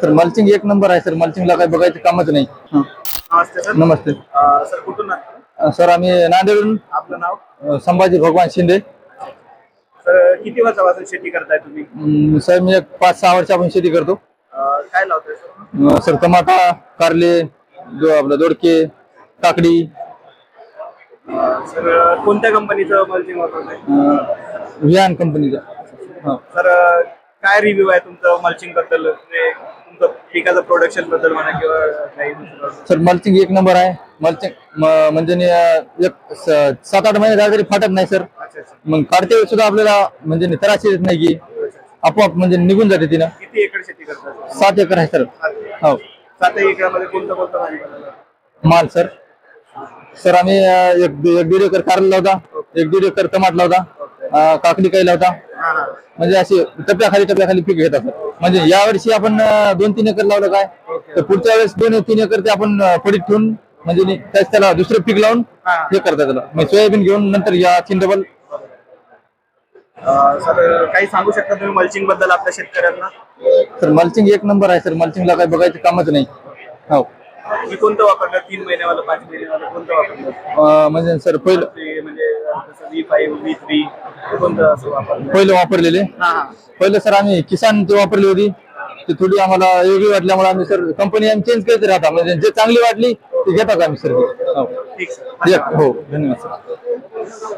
Sir mulching एक number आहे sir. मल्चिंगला काही बघायचं कामच नाही. हं. नमस्ते सर. नमस्ते. अं, सर कुठून आहात? अं, सर आम्ही नांदेडून आपलं नाव? अं, संभाजी भगवान शिंदे. सर किती वर्षापासून शेती करताय तुम्ही? अं, सर मी एक पाच सहा वर्षापासून शेती करतो. अं, काय लावताय सर? अं, सर टमाटा कारले दो- आपलं दोडके काकडी. अं, सर कोणत्या कंपनीचं मल्चिंग वापरताय? अं, विहान कंपनीचा हं. सर काय रिव्ह्यू आहे तुमचं मल्चिंगबद्दल? म्हणजे तुमचं पिकाचं प्रोडक्शनबद्दल म्हणा किंवा काही दुसरं? सर मल्चिंग एक नंबर आहे. मल्चिंग म- म्हणजे नि- एक स- सात आठ महिने झाले तरी फाटत नाही सर. अच्छा अच्छा. मग काढते वेळेस सुद्धा आपल्याला म्हणजे नि- त्रास येत नाही की आपोआप म्हणजे निघून जाते तिनं. किती एकर शेती करताय सात एकर आहे सर. हो. सात एकरामध्ये कोणतं कोणतं? माल सर. सर आम्ही अं, एक एक दीड एकर कारला लावता. एक दीड एकर टमाट लावता. अं, काकडी काही लावता. म्हणजे असे टप्प्याखाली टप्प्याखाली पीक घेतात सर म्हणजे या वर्षी आपण दोन तीन एकर लावलं काय? तर पुढच्या वेळेस दोन तीन एकर ते आपण पडीत ठेवून म्हणजे त्याला दुसरं पीक लावून हा. करतात त्याला. मग सोयाबीन घेऊन नंतर या डबल सर काही सांगू शकता तुम्ही मल्चिंगबद्दल आपल्या शेतकऱ्यांना? सर मल्चिंग एक नंबर आहे सर. मल्चिंगला काही बघायचं कामच नाही. हो. कोणतं वापरलं? तीन महिन्यावालं पाच महिन्यावालं कोणतं वापरलं? म्हणजे सर पहिलं म्हणजे जसं व्ही फाईव्ह व्ही थ्री कोणतं असं वापरलं. पहिलं वापरलेले? हा हा. पहिलं सर आम्ही किसान ते वापरली होती. ती थोडी आम्हाला वेगळी वाटल्यामुळे आम्ही सर कंपनी आम्ही चेंज करत राहता. म्हणजे जे चांगली वाटली ती घेतात आम्ही सर. हो ठीक सर. एक- हो. धन्यवाद सर.